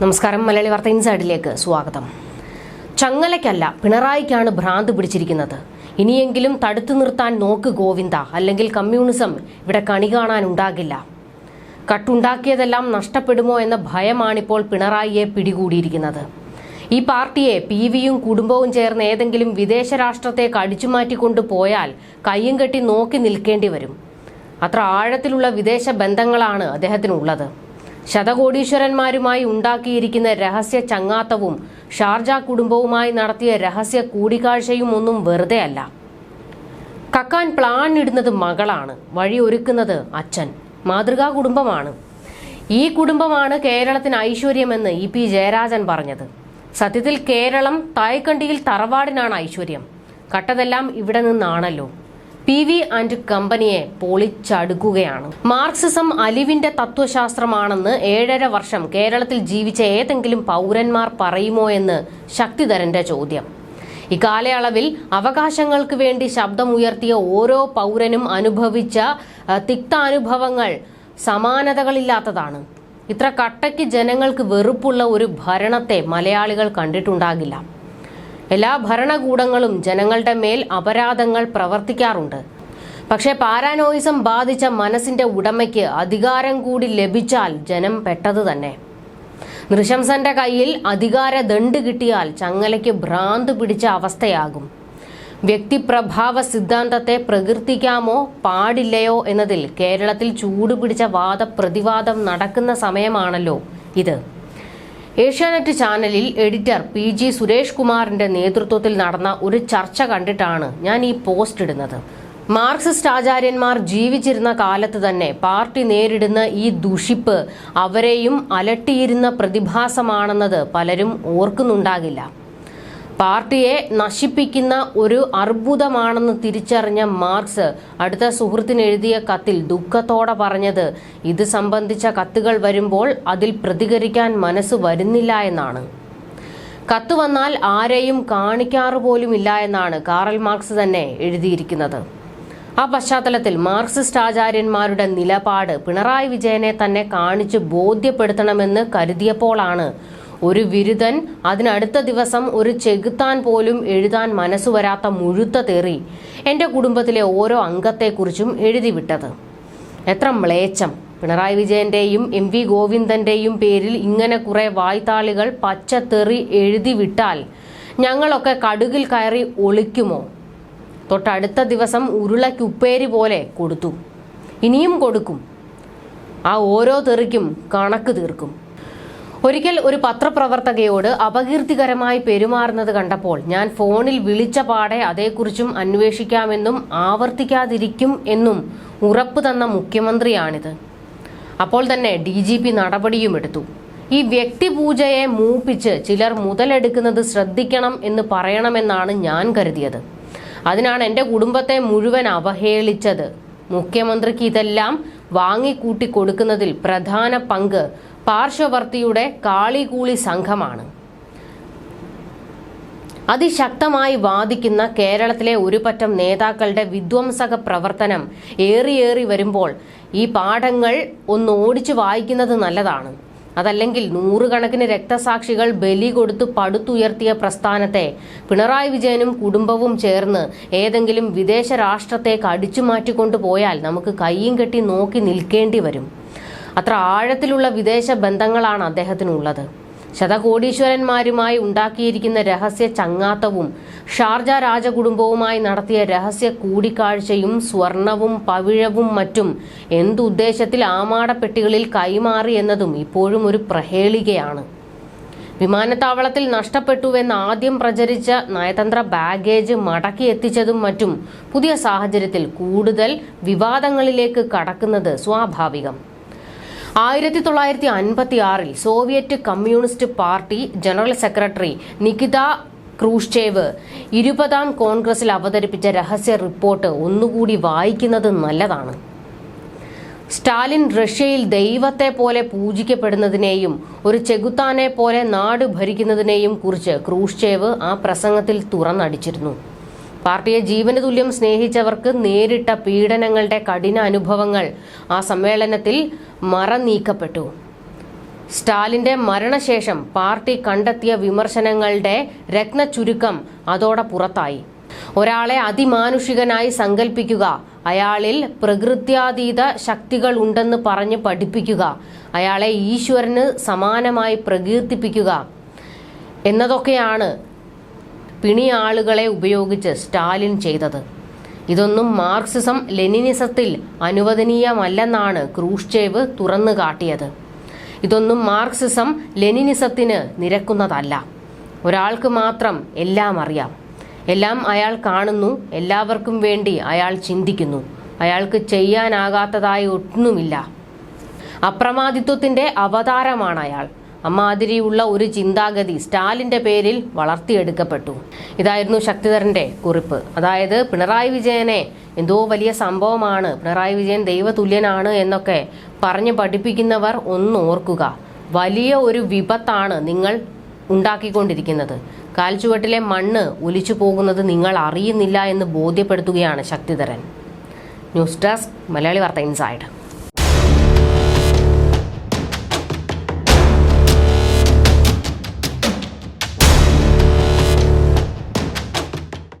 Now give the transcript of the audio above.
നമസ്കാരം. മലയാളി വാർത്ത ഇൻസൈഡിലേക്ക് സ്വാഗതം. ചങ്ങലയ്ക്കല്ല പിണറായിക്കാണ് ഭ്രാന്ത് പിടിച്ചിരിക്കുന്നത്. ഇനിയെങ്കിലും തടുത്തു നിർത്താൻ നോക്ക് ഗോവിന്ദ അല്ലെങ്കിൽ കമ്മ്യൂണിസം ഇവിടെ കണി കാണാനുണ്ടാകില്ല കട്ടുണ്ടാക്കിയതെല്ലാം നഷ്ടപ്പെടുമോ എന്ന ഭയമാണിപ്പോൾ പിണറായിയെ പിടികൂടിയിരിക്കുന്നത്. ഈ പാർട്ടിയെ പി വിയും കുടുംബവും ചേർന്ന് ഏതെങ്കിലും വിദേശ രാഷ്ട്രത്തേക്ക് അടിച്ചുമാറ്റിക്കൊണ്ടു പോയാൽ കയ്യും കെട്ടി നോക്കി നിൽക്കേണ്ടി വരും. അത്ര ആഴത്തിലുള്ള വിദേശ ബന്ധങ്ങളാണ് അദ്ദേഹത്തിനുള്ളത്. ശതകോടീശ്വരന്മാരുമായി ഉണ്ടാക്കിയിരിക്കുന്ന രഹസ്യ ചങ്ങാത്തവും ഷാർജ കുടുംബവുമായി നടത്തിയ രഹസ്യ കൂടിക്കാഴ്ചയും ഒന്നും വെറുതെ അല്ല കക്കാൻ പ്ലാൻ ഇടുന്നത് മകളാണ്. വഴി ഒരുക്കുന്നത് അച്ഛൻ. മാതൃകാ കുടുംബമാണ്. ഈ കുടുംബമാണ് കേരളത്തിന് ഐശ്വര്യമെന്ന് ഇ പി ജയരാജൻ പറഞ്ഞത്. സത്യത്തിൽ കേരളം തായ്ക്കണ്ടിയിൽ തറവാടിനാണ് ഐശ്വര്യം. കട്ടതെല്ലാം ഇവിടെ നിന്നാണല്ലോ. പി വി ആൻഡ് കമ്പനിയെ പൊളിച്ചടുക്കുകയാണ്. മാർക്സിസം അലിവിന്റെ തത്വശാസ്ത്രമാണെന്ന് ഏഴര വർഷം കേരളത്തിൽ ജീവിച്ച ഏതെങ്കിലും പൗരന്മാർ പറയുമോ എന്ന് ശക്തിധരന്റെ ചോദ്യം. ഇക്കാലയളവിൽ അവകാശങ്ങൾക്ക് വേണ്ടി ശബ്ദമുയർത്തിയ ഓരോ പൗരനും അനുഭവിച്ച തിക്താനുഭവങ്ങൾ സമാനതകളില്ലാത്തതാണ്. ഇത്ര കട്ടയ്ക്ക് ജനങ്ങൾക്ക് വെറുപ്പുള്ള ഒരു ഭരണത്തെ മലയാളികൾ കണ്ടിട്ടുണ്ടാകില്ല. എല്ലാ ഭരണകൂടങ്ങളും ജനങ്ങളുടെ മേൽ അപരാധങ്ങൾ പ്രവർത്തിക്കാറുണ്ട്. പക്ഷേ പാരാനോയിസം ബാധിച്ച മനസ്സിന്റെ ഉടമയ്ക്ക് അധികാരം കൂടി ലഭിച്ചാൽ ജനം പെട്ടത് തന്നെ. നൃശംസന്റെ കയ്യിൽ അധികാര ദണ്ട് കിട്ടിയാൽ ചങ്ങലയ്ക്ക് ഭ്രാന്ത് പിടിച്ച അവസ്ഥയാകും. വ്യക്തിപ്രഭാവ സിദ്ധാന്തത്തെ പ്രകീർത്തിക്കാമോ പാടില്ലയോ എന്നതിൽ കേരളത്തിൽ ചൂടുപിടിച്ച വാദപ്രതിവാദം നടക്കുന്ന സമയമാണല്ലോ ഇത്. ഏഷ്യാനെറ്റ് ചാനലിൽ എഡിറ്റർ പി ജി സുരേഷ് കുമാറിന്റെ നേതൃത്വത്തിൽ നടന്ന ഒരു ചർച്ച കണ്ടിട്ടാണ് ഞാൻ ഈ പോസ്റ്റ് ഇടുന്നത്. മാർക്സിസ്റ്റ് ആചാര്യന്മാർ ജീവിച്ചിരുന്ന കാലത്ത് തന്നെ പാർട്ടി നേരിടുന്ന ഈ ദുഷിപ്പ് അവരെയും അലട്ടിയിരുന്ന പ്രതിഭാസമാണെന്നത് പലരും ഓർക്കുന്നുണ്ടാകില്ല. പാർട്ടിയെ നശിപ്പിക്കുന്ന ഒരു അർബുദമാണെന്ന് തിരിച്ചറിഞ്ഞ മാർക്സ് അടുത്ത സുഹൃത്തിന് എഴുതിയ കത്തിൽ ദുഃഖത്തോടെ പറഞ്ഞത് ഇത് സംബന്ധിച്ച കത്തുകൾ വരുമ്പോൾ അതിൽ പ്രതികരിക്കാൻ മനസ്സ് വരുന്നില്ല എന്നാണ്. കത്ത് വന്നാൽ ആരെയും കാണിക്കാറ് പോലുമില്ല എന്നാണ് കാറൽ മാർക്സ് തന്നെ എഴുതിയിരിക്കുന്നത്. ആ പശ്ചാത്തലത്തിൽ മാർക്സിസ്റ്റ് ആചാര്യന്മാരുടെ നിലപാട് പിണറായി വിജയനെ തന്നെ കാണിച്ച് ബോധ്യപ്പെടുത്തണമെന്ന് കരുതിയപ്പോഴാണ് ഒരു വിരുദൻ അതിനടുത്ത ദിവസം ഒരു ചെകുത്താൻ പോലും എഴുതാൻ മനസ്സു വരാത്ത മുഴുത്ത തെറി എന്റെ കുടുംബത്തിലെ ഓരോ അംഗത്തെക്കുറിച്ചും എഴുതിവിട്ടത്. എത്ര മ്ലേച്ഛം. പിണറായി വിജയന്റെയും എം വി ഗോവിന്ദന്റെയും പേരിൽ ഇങ്ങനെ കുറെ വായ്ത്താളികൾ പച്ചത്തെറി എഴുതി വിട്ടാൽ ഞങ്ങളൊക്കെ കടുകിൽ കയറി ഒളിക്കുമോ? തൊട്ടടുത്ത ദിവസം ഉരുളയ്ക്കുപ്പേരി പോലെ കൊടുത്തു. ഇനിയും കൊടുക്കും. ആ ഓരോ തെറിക്കും കണക്ക് തീർക്കും. ഒരിക്കൽ ഒരു പത്രപ്രവർത്തകയോട് അപകീർത്തികരമായി പെരുമാറുന്നത് കണ്ടപ്പോൾ ഞാൻ ഫോണിൽ വിളിച്ച പാടെ അതേക്കുറിച്ചും അന്വേഷിക്കാമെന്നും ആവർത്തിക്കാതിരിക്കും എന്നും ഉറപ്പ് തന്ന മുഖ്യമന്ത്രിയാണിത്. അപ്പോൾ തന്നെ ഡി ജി പി നടപടിയും എടുത്തു. ഈ വ്യക്തിപൂജയെ മൂപ്പിച്ച് ചിലർ മുതലെടുക്കുന്നത് ശ്രദ്ധിക്കണം എന്ന് പറയണമെന്നാണ് ഞാൻ കരുതിയത്. അതിനാണ് എന്റെ കുടുംബത്തെ മുഴുവൻ അവഹേളിച്ചത്. മുഖ്യമന്ത്രിക്ക് ഇതെല്ലാം വാങ്ങിക്കൂട്ടി കൊടുക്കുന്നതിൽ പ്രധാന പങ്ക് പാർശ്വവർത്തിയുടെ കാളികൂളി സംഘമാണ്. അതിശക്തമായി വാദിക്കുന്ന കേരളത്തിലെ ഒരുപറ്റം നേതാക്കളുടെ വിധ്വംസക പ്രവർത്തനം ഏറിയേറി വരുമ്പോൾ ഈ പാഠങ്ങൾ ഒന്ന് ഓടിച്ചു വായിക്കുന്നത് നല്ലതാണ്. അതല്ലെങ്കിൽ നൂറുകണക്കിന് രക്തസാക്ഷികൾ ബലി കൊടുത്തു പടുത്തുയർത്തിയ പ്രസ്ഥാനത്തെ പിണറായി വിജയനും കുടുംബവും ചേർന്ന് ഏതെങ്കിലും വിദേശ രാഷ്ട്രത്തേക്ക് അടിച്ചു മാറ്റിക്കൊണ്ടുപോയാൽ നമുക്ക് കയ്യും കെട്ടി നോക്കി നിൽക്കേണ്ടി വരും. അത്ര ആഴത്തിലുള്ള വിദേശ ബന്ധങ്ങളാണ് അദ്ദേഹത്തിനുള്ളത്. ശതകോടീശ്വരന്മാരുമായി ഉണ്ടാക്കിയിരിക്കുന്ന രഹസ്യ ചങ്ങാത്തവും ഷാർജ രാജകുടുംബവുമായി നടത്തിയ രഹസ്യ കൂടിക്കാഴ്ചയും സ്വർണവും പവിഴവും മറ്റും എന്തുദ്ദേശത്തിൽ ആമാടപ്പെട്ടികളിൽ കൈമാറി എന്നതും ഇപ്പോഴും ഒരു പ്രഹേളികയാണ്. വിമാനത്താവളത്തിൽ നഷ്ടപ്പെട്ടുവെന്ന് ആദ്യം പ്രചരിച്ച നയതന്ത്ര ബാഗേജ് മടക്കി എത്തിച്ചതും മറ്റും പുതിയ സാഹചര്യത്തിൽ കൂടുതൽ വിവാദങ്ങളിലേക്ക് കടക്കുന്നത് സ്വാഭാവികം. ആയിരത്തി തൊള്ളായിരത്തി അൻപത്തി ആറിൽ Soviet communist party general secretary Nikita Khrushchev ഇരുപതാം കോൺഗ്രസിൽ അവതരിപ്പിച്ച രഹസ്യ റിപ്പോർട്ട് ഒന്നുകൂടി വായിക്കുന്നത് നല്ലതാണ്. സ്റ്റാലിൻ റഷ്യയിൽ ദൈവത്തെ പോലെ പൂജിക്കപ്പെടുന്നതിനെയും ഒരു ചെകുത്താനെ പോലെ നാട് ഭരിക്കുന്നതിനെയും കുറിച്ച് ക്രൂഷ്ചേവ് ആ പ്രസംഗത്തിൽ തുറന്നടിച്ചിരുന്നു. പാർട്ടിയെ ജീവന് തുല്യം സ്നേഹിച്ചവർക്ക് നേരിട്ട പീഡനങ്ങളുടെ കഠിന അനുഭവങ്ങൾ ആ സമ്മേളനത്തിൽ മറനീക്കപ്പെട്ടു. സ്റ്റാലിന്റെ മരണശേഷം പാർട്ടി കണ്ടെത്തിയ വിമർശനങ്ങളുടെ രത്നചുരുക്കം അതോടെ പുറത്തായി. ഒരാളെ അതിമാനുഷികനായി സങ്കല്പിക്കുക അയാളിൽ പ്രകൃത്യാതീത ശക്തികൾ ഉണ്ടെന്ന് പറഞ്ഞ് പഠിപ്പിക്കുക അയാളെ ഈശ്വരന് സമാനമായി പ്രകീർത്തിപ്പിക്കുക എന്നതൊക്കെയാണ് പിണിയാളുകളെ ഉപയോഗിച്ച് സ്റ്റാലിൻ ചെയ്തത്. ഇതൊന്നും മാർക്സിസം ലെനിനിസത്തിൽ അനുവദനീയമല്ലെന്നാണ് ക്രൂഷ്ചേവ് തുറന്നു കാട്ടിയത്. ഇതൊന്നും മാർക്സിസം ലെനിനിസത്തിന് നിരക്കുന്നതല്ല. ഒരാൾക്ക് മാത്രം എല്ലാം അറിയാം. എല്ലാം അയാൾ കാണുന്നു എല്ലാവർക്കും വേണ്ടി അയാൾ ചിന്തിക്കുന്നു. അയാൾക്ക് ചെയ്യാനാകാത്തതായി ഒന്നുമില്ല. അപ്രമാദിത്വത്തിന്റെ അവതാരമാണ് അയാൾ. അമ്മാതിരിയുള്ള ഒരു ചിന്താഗതി സ്റ്റാലിന്റെ പേരിൽ വളർത്തിയെടുക്കപ്പെട്ടു. ഇതായിരുന്നു ശക്തിധരന്റെ കുറിപ്പ്. അതായത് പിണറായി വിജയനെ എന്തോ വലിയ സംഭവമാണ്. പിണറായി വിജയൻ ദൈവതുല്യനാണ് എന്നൊക്കെ പറഞ്ഞ് പഠിപ്പിക്കുന്നവർ ഒന്ന് ഓർക്കുക. വലിയ ഒരു വിപത്താണ് നിങ്ങൾ ഉണ്ടാക്കിക്കൊണ്ടിരിക്കുന്നത്. കാൽച്ചുവട്ടിലെ മണ്ണ് ഒലിച്ചു പോകുന്നത് നിങ്ങൾ അറിയുന്നില്ല എന്ന് ബോധ്യപ്പെടുത്തുകയാണ് Shakthidharan. News desk Malayali Vartha inside.